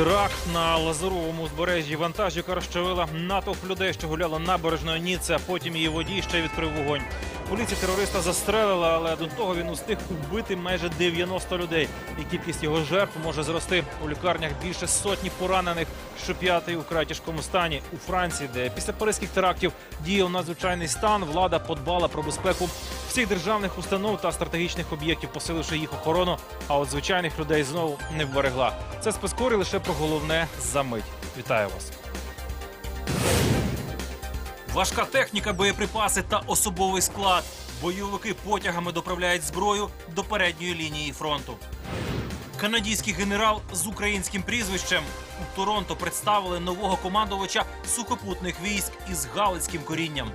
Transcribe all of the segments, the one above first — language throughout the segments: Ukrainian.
Теракт на Лазуровому узбережжі вантажівка розчавила натовп людей, що гуляли набережною Ніце, потім її водій ще відкрив вогонь. Поліція терориста застрелила, але до того він устиг убити майже 90 людей. І кількість його жертв може зрости. У лікарнях більше сотні поранених, що п'ятий у край тяжкому стані. У Франції, де після паризьких терактів діяв надзвичайний стан, влада подбала про безпеку всіх державних установ та стратегічних об'єктів, посиливши їх охорону. А от звичайних людей знову не вберегла. Це спецкорі лише про головне за мить. Вітаю вас. Важка техніка, боєприпаси та особовий склад. Бойовики потягами доправляють зброю до передньої лінії фронту. Канадійський генерал з українським прізвищем у Торонто представили нового командувача сухопутних військ із галицьким корінням.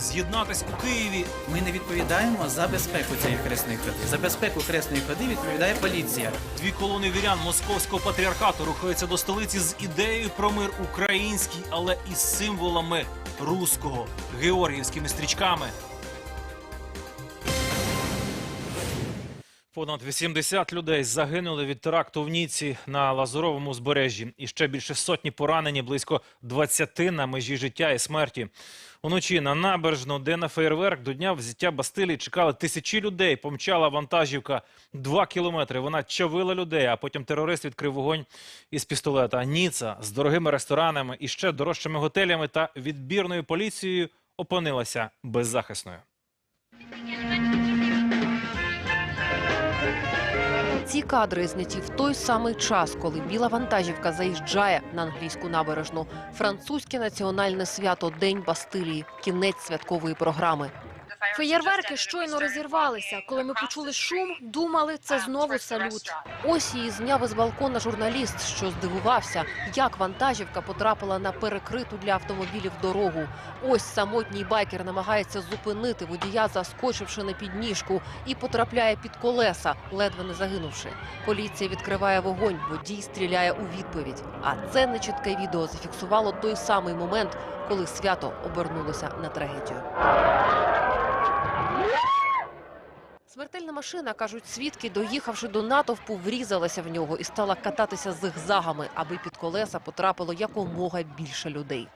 З'єднатись у Києві Ми не відповідаємо за безпеку цієї хресної ходи. За безпеку хресної ходи відповідає поліція. Дві колони вірян московського патріархату рухаються до столиці з ідеєю про мир український, але із символами руського георгіївськими стрічками. Понад 80 людей загинули від теракту в Ніці на Лазуровому узбережжі. І ще більше сотні поранені, близько 20 на межі життя і смерті. Уночі на набережну, де на фейерверк до дня взяття Бастилії чекали тисячі людей. Помчала вантажівка два кілометри. Вона чавила людей, а потім терорист відкрив вогонь із пістолета. Ніца з дорогими ресторанами і ще дорожчими готелями та відбірною поліцією опинилася беззахисною. Ці кадри зняті в той самий час, коли біла вантажівка заїжджає на англійську набережну. Французьке національне свято День Бастилії. Кінець святкової програми. Феєрверки щойно розірвалися. Коли ми почули шум, думали, це знову салют. Ось її зняв із балкона журналіст, що здивувався, як вантажівка потрапила на перекриту для автомобілів дорогу. Ось самотній байкер намагається зупинити водія, заскочивши на підніжку, і потрапляє під колеса, ледве не загинувши. Поліція відкриває вогонь, водій стріляє у відповідь. А це нечітке відео зафіксувало той самий момент, коли свято обернулося на трагедію. Смертельна машина, кажуть свідки, доїхавши до натовпу, врізалася в нього і стала кататися зигзагами, аби під колеса потрапило якомога більше людей.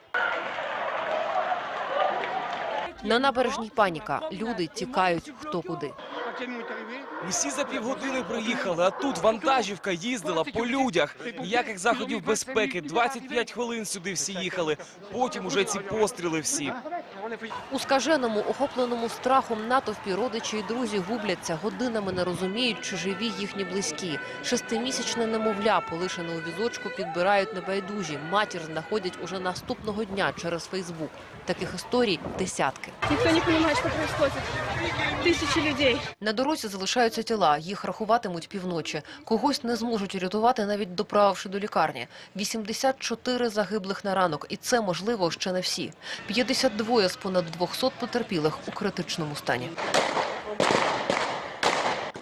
На набережній паніка. Люди тікають хто куди. Усі за півгодини приїхали, а тут вантажівка їздила по людях. Ніяких заходів безпеки. 25 хвилин сюди всі їхали. Потім уже ці постріли всі. У скаженому, охопленому страхом натовпі родичі і друзі губляться, годинами не розуміють, чи живі їхні близькі. Шестимісячне немовля, полишене у візочку, підбирають небайдужі. Матір знаходять уже наступного дня через Фейсбук. Таких історій десятки. Никто не понимает, что происходит. Тысячи людей. На дорозі залишаються тіла, їх рахуватимуть півночі. Когось не зможуть рятувати, навіть доправивши до лікарні. 84 загиблих на ранок, і це, можливо, ще не всі. 52 з понад 200 потерпілих у критичному стані.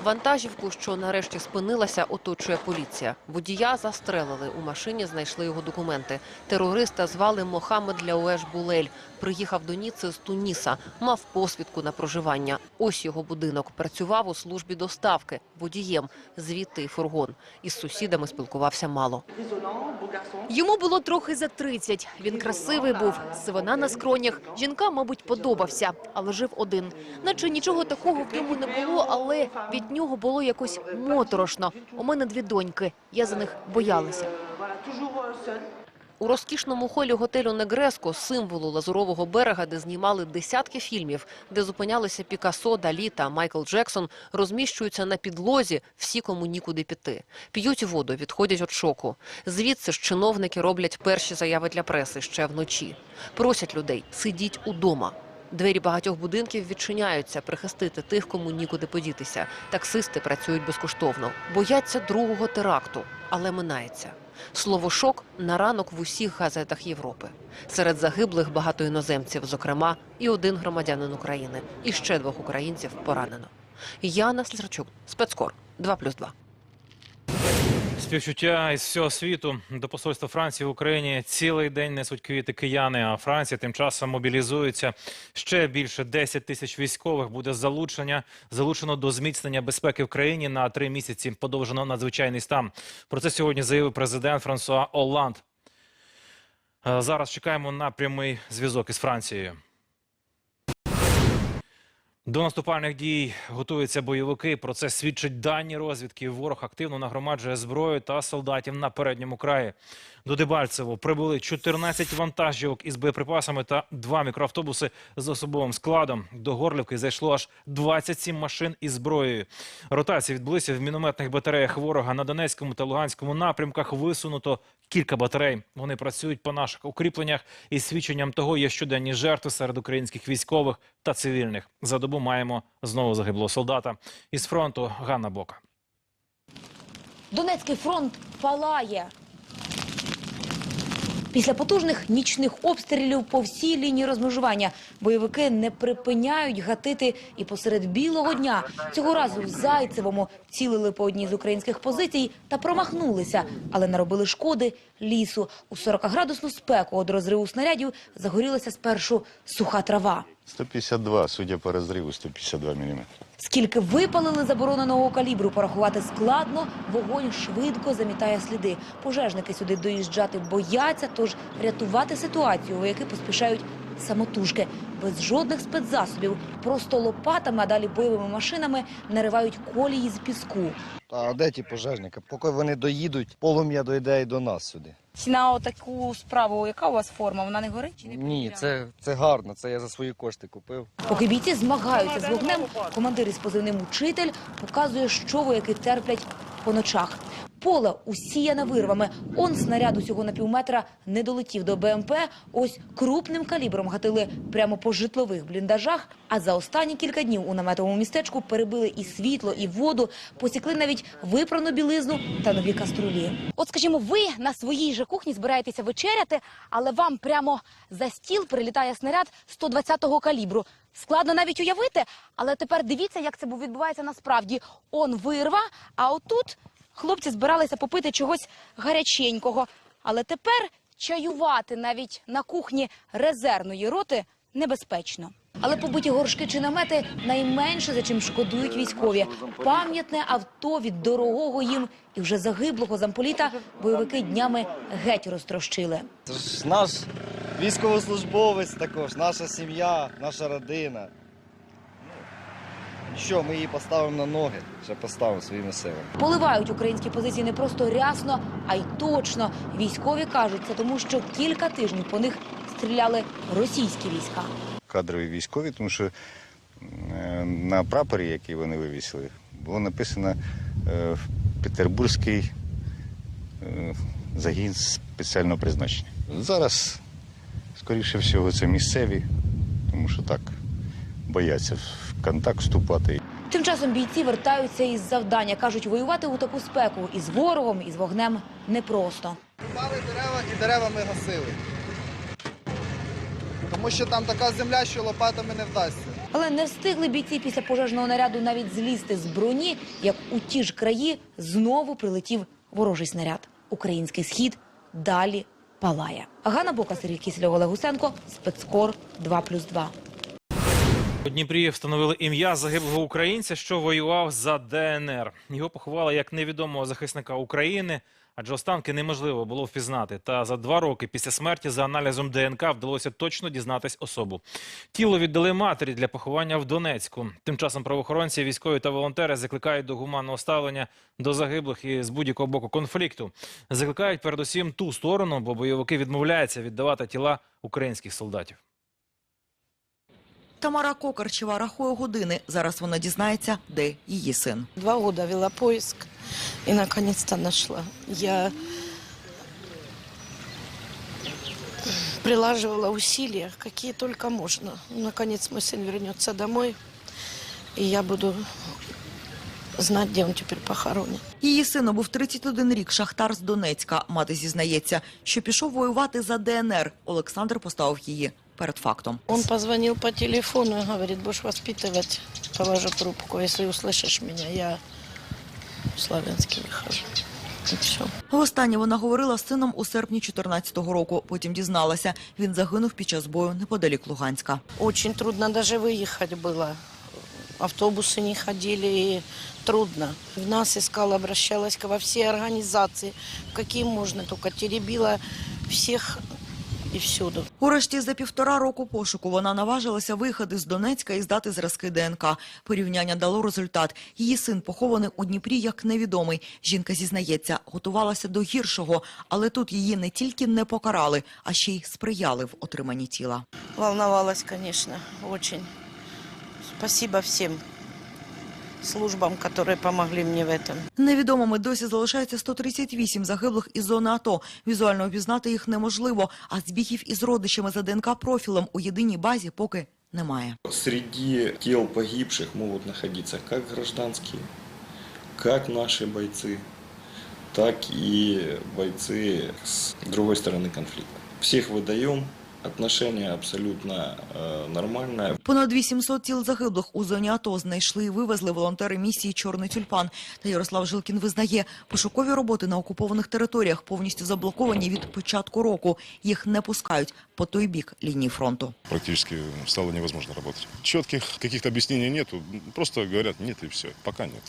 Вантажівку, що нарешті спинилася, оточує поліція. Водія застрелили. У машині знайшли його документи. Терориста звали Мохамед Ляуеш Булель. Приїхав до Ніци з Туніса. Мав посвідку на проживання. Ось його будинок. Працював у службі доставки. Водієм. Звідти й фургон. Із сусідами спілкувався мало. Йому було трохи за 30. Він красивий був, сивина на скронях. Жінкам, мабуть, подобався, але жив один. Наче нічого такого в ньому не було, але від нього було якось моторошно. У мене дві доньки. Я за них боялася. У розкішному холі готелю Негреско, символу Лазурового берега, де знімали десятки фільмів, де зупинялися Пікассо, Далі та Майкл Джексон, розміщуються на підлозі всі, кому нікуди піти. П'ють воду, відходять від шоку. Звідси ж чиновники роблять перші заяви для преси ще вночі. Просять людей – сидіть удома. Двері багатьох будинків відчиняються прихистити тих, кому нікуди подітися. Таксисти працюють безкоштовно. Бояться другого теракту, але минається. Слово «шок» на ранок в усіх газетах Європи. Серед загиблих багато іноземців, зокрема, і один громадянин України. І ще двох українців поранено. Яна Слізарчук, спецкор 2+,2. Співчуття із всього світу до посольства Франції в Україні цілий день несуть квіти кияни. А Франція тим часом мобілізується. Ще більше 10 тисяч військових буде залучення залучено до зміцнення безпеки в країні на три місяці. Подовжено надзвичайний стан. Про це сьогодні заявив президент Франсуа Олланд. Е, Зараз чекаємо на прямий зв'язок із Францією. До наступальних дій готуються бойовики. Про це свідчать дані розвідки. Ворог активно нагромаджує зброю та солдатів на передньому краї. До Дебальцево прибули 14 вантажівок із боєприпасами та два мікроавтобуси з особовим складом. До Горлівки зайшло аж 27 машин із зброєю. Ротації відбулися в мінометних батареях ворога на Донецькому та Луганському напрямках. Висунуто кілька батарей. Вони працюють по наших укріпленнях і свідченням того є щоденні жертви серед українських військових та цивільних. За добу маємо знову загиблого солдата. Із фронту Ганна Бока. Донецький фронт палає. Після потужних нічних обстрілів по всій лінії розмежування бойовики не припиняють гатити і посеред білого дня цього разу в Зайцевому цілили по одній з українських позицій та промахнулися, але наробили шкоди лісу. У 40-градусну спеку від розриву снарядів загорілася спершу суха трава. 152, судя по розриву, 152 мм. Скільки випалили забороненого калібру, порахувати складно, вогонь швидко замітає сліди. Пожежники сюди доїжджати бояться, тож рятувати ситуацію, вояки поспішають самотужки, без жодних спецзасобів, просто лопатами, а далі бойовими машинами наривають колії з піску. А де ті пожежники? Поки вони доїдуть, полум'я дойде і до нас сюди. На таку справу, яка у вас форма? Вона не горить чи не Ні, це, це гарно, це я за свої кошти купив. Поки бійці змагаються з вогнем, командир із позивним «Учитель» показує, що вояки терплять по ночах. Поле усіяне вирвами. Он снаряд усього на півметра не долетів до БМП. Ось крупним калібром гатили прямо по житлових бліндажах. А за останні кілька днів у наметовому містечку перебили і світло, і воду, посікли навіть випрану білизну та нові каструлі. От, скажімо, ви на своїй же кухні збираєтеся вечеряти, але вам прямо за стіл прилітає снаряд 120-го калібру. Складно навіть уявити, але тепер дивіться, як це відбувається насправді. Он вирва, а отут хлопці збиралися попити чогось гаряченького. Але тепер чаювати навіть на кухні резервної роти небезпечно. Але побиті горшки чи намети найменше за чим шкодують військові. Пам'ятне авто від дорогого їм і вже загиблого замполіта бойовики днями геть розтрощили. Наш військовослужбовець також, наша сім'я, наша родина. Що, ми її поставимо на ноги, ще поставимо своїми силами. Поливають українські позиції не просто рясно, а й точно. Військові кажуть, це тому, що кілька тижнів по них стріляли російські війська. Кадрові військові, тому що е, на прапорі, який вони вивісили, було написано е, Петербурзький е, загін спеціального призначення. Зараз, скоріше всього, це місцеві, тому що так бояться в контакт вступати. Тим часом бійці вертаються із завдання. Кажуть, воювати у таку спеку із ворогом, із вогнем непросто. Рубали дерева і деревами гасили. Тому що там така земля, що лопатами не вдасться. Але не встигли бійці після пожежного наряду навіть злізти з броні, як у ті ж краї знову прилетів ворожий снаряд. Український схід далі палає. Ганна Бока, Сергій Кісельов, Олег Гусенко, спецкор 2+,2. У Дніпрі встановили ім'я загиблого українця, що воював за ДНР. Його поховали як невідомого захисника України, адже останки неможливо було впізнати. Та за два роки після смерті за аналізом ДНК вдалося точно дізнатись особу. Тіло віддали матері для поховання в Донецьку. Тим часом правоохоронці, військові та волонтери закликають до гуманного ставлення до загиблих і з будь-якого боку конфлікту. Закликають передусім ту сторону, бо бойовики відмовляються віддавати тіла українських солдатів. Тамара Кокарчева рахує години. Зараз вона дізнається, де її син. Два года вела поиск и наконец-то нашла. Я прилаживала усилия, какие только можно. Наконец мой сын вернется домой, и я буду знать, где он теперь похоронен. Її сину був 31 рік, шахтар з Донецька. Мати зізнається, що пішов воювати за ДНР. Олександр поставив її перед фактом. Он позвонил по телефону и говорит, будешь воспитывать, положу трубку. Если услышишь меня, я в Славянске выхожу. И все. Востаннє вона говорила з сином у серпні 14-го року. Потім дізналася, він загинув під час бою неподалік Луганська. Очень трудно даже выехать было. Автобусы не ходили, и трудно. В нас искала, обращалась во все организации, в какие можно, только теребила всех и всюду. Урешті за півтора року пошуку вона наважилася виїхати з Донецька і здати зразки ДНК. Порівняння дало результат. Її син похований у Дніпрі як невідомий. Жінка зізнається, готувалася до гіршого, але тут її не тільки не покарали, а ще й сприяли в отриманні тіла. Волновалась, конечно, очень. Спасибо всем службам, которые помогли мне в этом. Невідомими досі залишається 138 загиблих із зони АТО. Візуально обізнати їх неможливо, а збігів із родичами за ДНК-профілем у єдиній базі поки немає. Среди тел погибших могут находиться как гражданские, как наши бойцы, так и бойцы с другой стороны конфликта. Всех выдаем, отношение абсолютно э, нормальное. Понад 800 тіл загиблих у зоні АТО знайшли і вивезли волонтери місії «Чорний тюльпан». Та Ярослав Жилкін визнає, пошукові роботи на окупованих територіях повністю заблоковані від початку року. Їх не пускають по той бік лінії фронту. практически стало невозможно работать. Четких каких-то объяснений нету, просто говорят нет и все, пока нет.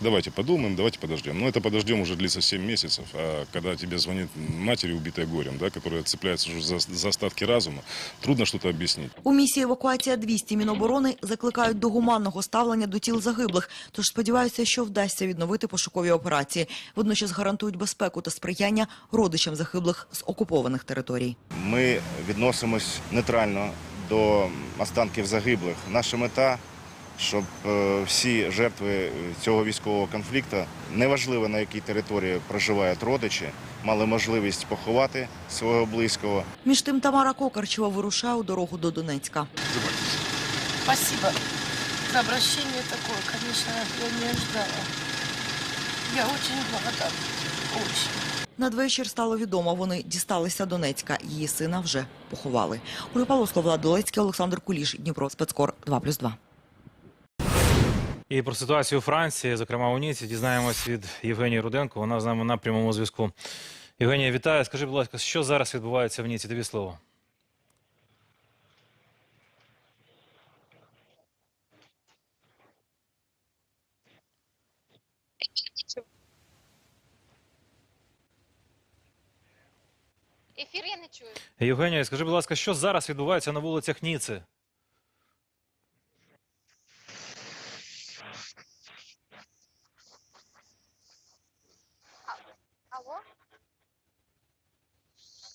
Давайте подумаем, давайте подождем. Но это подождем уже длится 7 месяцев, а когда тебе звонит матери, убитая горем, да, которая цепляется уже за, за остатки разума, трудно что-то объяснить. У місії «Евакуація 200» Міноборони закликають до гуманного ставлення до тіл загиблих, тож сподіваються, що вдасться відновити пошукові операції. Водночас гарантують безпеку та сприяння родичам загиблих з окупованих територій. Ми відносимось нейтрально до останків загиблих. Наша мета, щоб е, всі жертви цього військового конфлікту, неважливо на якій території проживають родичі, мали можливість поховати свого близького. Між тим Тамара Кокарчева вирушає у дорогу до Донецька. Спасибо за обращение такое, конечно, я не ожидала. Я очень благодарна, очень. Надвечір стало відомо, вони дісталися Донецька. Її сина вже поховали. Влад Долецький, Олександр Куліш, Дніпро, Спецкор 2+,2. І про ситуацію у Франції, зокрема у Ніці, дізнаємось від Євгенії Руденко. Вона з нами на прямому зв'язку. Євгенія, вітаю. Скажи, будь ласка, що зараз відбувається в Ніці? Тобі слово. Ефір я не чую. Євгенія, скажи, будь ласка, що зараз відбувається на вулицях Ніци?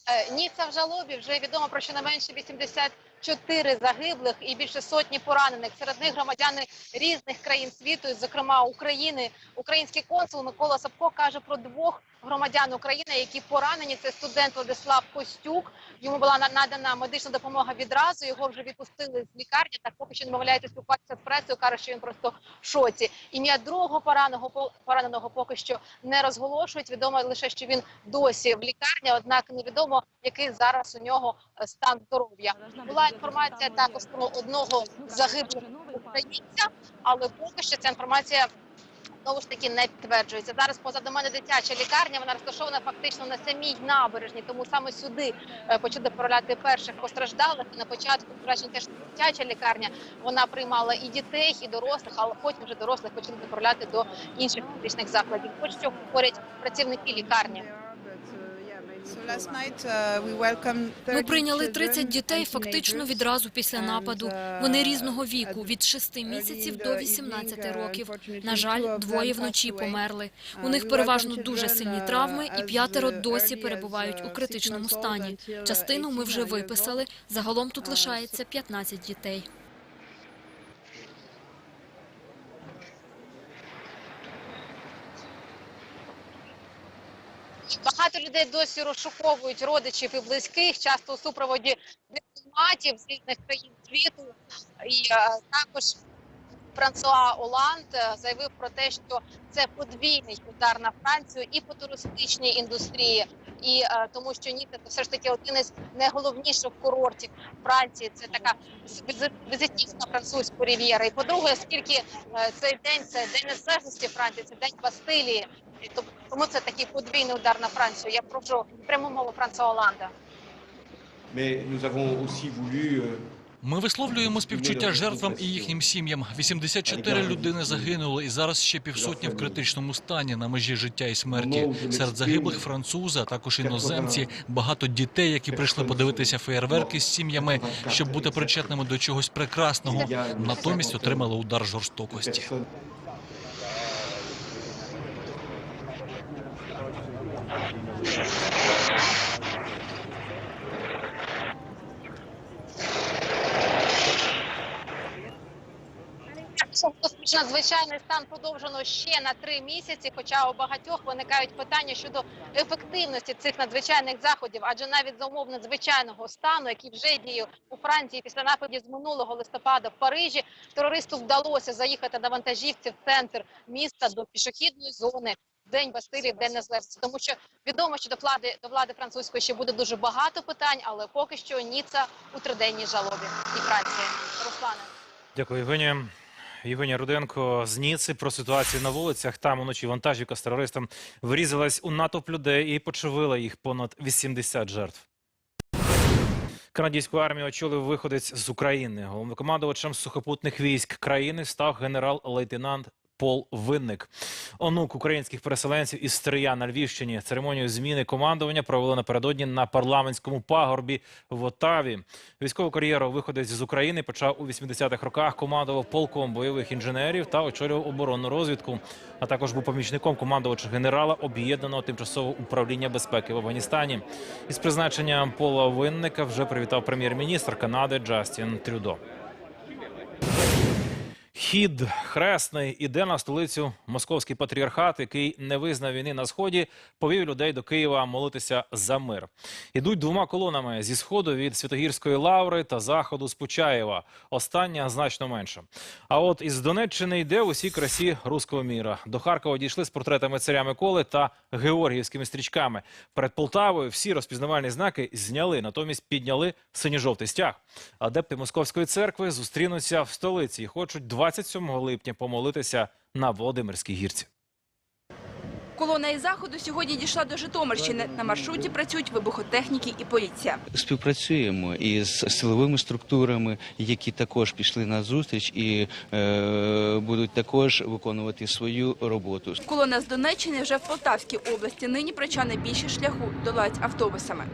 Е, Ніца в жалобі вже відомо про щонайменше 84 загиблих і більше сотні поранених. Серед них громадяни різних країн світу, зокрема України. Український консул Микола Сапко каже про двох громадян України, які поранені. Це студент Владислав Костюк. Йому була на- надана медична допомога відразу. Його вже відпустили з лікарні. Так поки що намовляється спілкуватися з пресою. каже, що він просто в шоці. Ім'я другого пораненого пораненого поки що не розголошують. Відомо лише, що він досі в лікарні, однак невідомо, який зараз у нього е, стан здоров'я. Була інформація також про одного загиблого українця, але поки що ця інформація. Знову ж таки не підтверджується. Зараз позаду мене дитяча лікарня. Вона розташована фактично на самій набережні, тому саме сюди е, почали доправляти перших постраждалих. На початку враження теж дитяча лікарня. Вона приймала і дітей, і дорослих, але потім вже дорослих почали доправляти до інших медичних закладів. Ось що говорять працівники лікарні. Ми прийняли 30 дітей фактично відразу після нападу. Вони різного віку від 6 місяців до 18 років. На жаль, двоє вночі померли. У них переважно дуже сильні травми, і п'ятеро досі перебувають у критичному стані. Частину ми вже виписали. Загалом тут лишається 15 дітей. Багато людей досі розшуковують родичів і близьких, часто у супроводі дипломатів з різних країн світу. І е, також Франсуа Оланд е, заявив про те, що це подвійний удар на Францію і по туристичній індустрії, і е, тому, що Ніцца це все ж таки один із найголовніших курортів Франції. Це така візи- візитівка французької рів'єри. І по-друге, оскільки е, цей день це день незалежності Франції, це день Бастилії. І тому Тому це такий подвійний удар на Францію. Я прошу пряму мову Франца Оланда. Euh, Ми висловлюємо співчуття жертвам і їхнім сім'ям. 84 людини загинули, і зараз ще півсотні в критичному стані на межі життя і смерті. Серед загиблих французи, а також іноземці, багато дітей, які прийшли подивитися феєрверки з сім'ями, щоб бути причетними до чогось прекрасного. Натомість отримали удар жорстокості. Надзвичайний стан продовжено ще на три місяці. Хоча у багатьох виникають питання щодо ефективності цих надзвичайних заходів, адже навіть за умов надзвичайного стану, який вже діє у Франції після нападів з минулого листопада в Парижі, терористу вдалося заїхати на вантажівці в центр міста до пішохідної зони. День Бастилії, День Незалежності, тому що відомо, що до влади до влади французької ще буде дуже багато питань, але поки що Ніца у триденній жалобі і Франції. Руслане. Дякую, Євгенія. Євгенія Руденко з Ніци про ситуацію на вулицях. Там уночі вантажівка з терористом врізалась у натовп людей і почавила їх понад 80 жертв. Канадську армію очолив виходець з України. Головнокомандувачем сухопутних військ країни став генерал-лейтенант Пол Винник. Онук українських переселенців із Стрия на Львівщині. Церемонію зміни командування провели напередодні на парламентському пагорбі в Отаві. Військову кар'єру виходець з України почав у 80-х роках. Командував полком бойових інженерів та очолював оборонну розвідку. А також був помічником командувача генерала об'єднаного тимчасового управління безпеки в Афганістані. Із призначенням Пола Винника вже привітав прем'єр-міністр Канади Джастін Трюдо. Хід хресний іде на столицю московський патріархат, який не визнав війни на сході, повів людей до Києва молитися за мир. Ідуть двома колонами зі сходу від Святогірської лаври та заходу з Почаєва. Остання значно менша. А от із Донеччини йде в усій красі руського міра. До Харкова дійшли з портретами царя Миколи та георгіївськими стрічками. Перед Полтавою всі розпізнавальні знаки зняли, натомість підняли синьо-жовтий стяг. Адепти московської церкви зустрінуться в столиці і хочуть 27 липня помолитися на Володимирській гірці. Колона із заходу сьогодні дійшла до Житомирщини. На маршруті працюють вибухотехніки і поліція. Співпрацюємо із силовими структурами, які також пішли на зустріч і е, будуть також виконувати свою роботу. Колона з Донеччини вже в Полтавській області. Нині прочани більше шляху долають автобусами.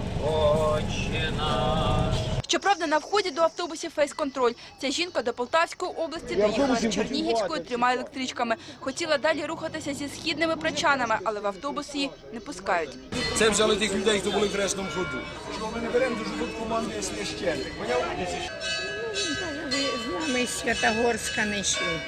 Щоправда, на вході до автобусів фейс-контроль. Ця жінка до Полтавської області доїхала з Чернігівської трьома електричками. Хотіла далі рухатися зі східними причанами, але в автобус її не пускають. Це взяли тих людей, хто були в хресному ходу. Ми не беремо дуже тут командує священник. Ми з нами з Святогорська не йшли.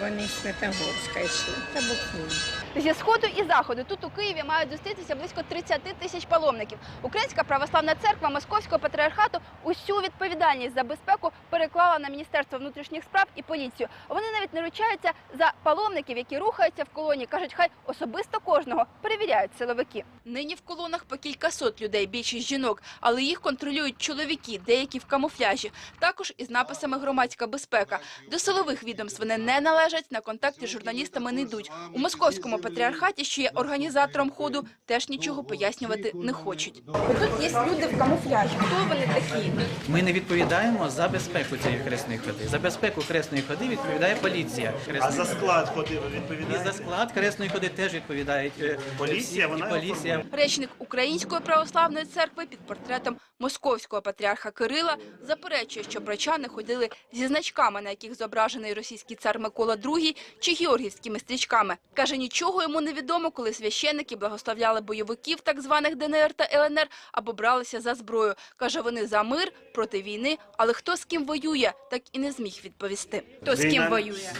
Вони з Святогорська йшли. Та буквально. Зі сходу і заходу тут у Києві мають зустрітися близько 30 тисяч паломників. Українська православна церква Московського патріархату усю відповідальність за безпеку переклала на Міністерство внутрішніх справ і поліцію. Вони навіть не ручаються за паломників, які рухаються в колоні. кажуть, хай особисто кожного перевіряють силовики. Нині в колонах по кількасот людей, більшість жінок, але їх контролюють чоловіки, деякі в камуфляжі. Також із написами громадська безпека. До силових відомств вони не належать, на контакти з журналістами не йдуть. У московському патріархаті, що є організатором ходу, теж нічого пояснювати не хочуть. Тут є люди в камуфляжі. Хто вони такі? Ми не відповідаємо за безпеку цієї хресної ходи. За безпеку хресної ходи відповідає поліція. А за склад ходи відповідає? І за склад хресної ходи теж відповідають е, Поліція, вона поліція. Речник Української православної церкви під портретом московського патріарха Кирила заперечує, що брачани ходили зі значками, на яких зображений російський цар Микола II, чи георгівськими стрічками. Каже, нічого йому не відомо, коли священники благословляли бойовиків так званих ДНР та ЛНР або бралися за зброю. Каже, вони за мир проти війни, але хто з ким воює, так і не зміг відповісти. Хто з ким воює?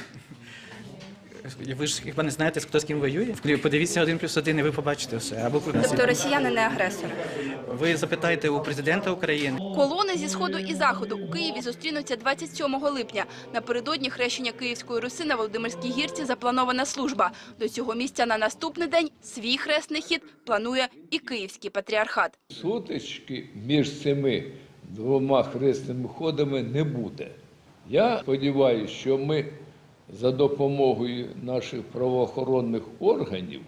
Ви ж хіба не знаєте, хто з ким воює? Подивіться один плюс один, і ви побачите все. Або Тобто росіяни не агресори. ви запитаєте у президента України. Колони зі сходу і заходу у Києві зустрінуться 27 липня. Напередодні хрещення Київської Руси на Володимирській гірці запланована служба. До цього місця на наступний день свій хресний хід планує і Київський патріархат. Сутички між цими двома хресними ходами не буде. Я сподіваюся, що ми за допомогою наших правоохоронних органів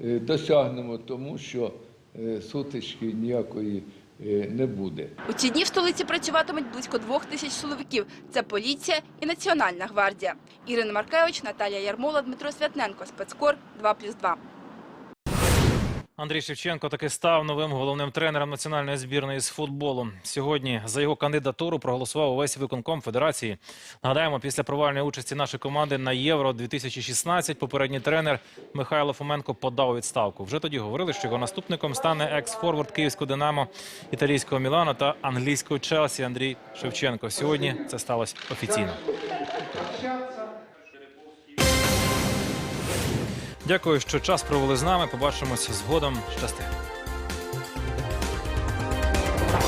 е, досягнемо тому, що е, сутички ніякої е, не буде. У ці дні в столиці працюватимуть близько двох тисяч силовиків. Це поліція і Національна гвардія. Ірина Маркевич, Наталія Ярмола, Дмитро Святненко. Спецкор 2+,2. Андрій Шевченко таки став новим головним тренером національної збірної з футболу. Сьогодні за його кандидатуру проголосував увесь виконком федерації. Нагадаємо, після провальної участі нашої команди на Євро 2016 попередній тренер Михайло Фоменко подав відставку. Вже тоді говорили, що його наступником стане екс-форвард київського Динамо, італійського Мілану та англійського Челсі Андрій Шевченко. Сьогодні це сталося офіційно. Дякую, що час провели з нами. Побачимося згодом. Щасти.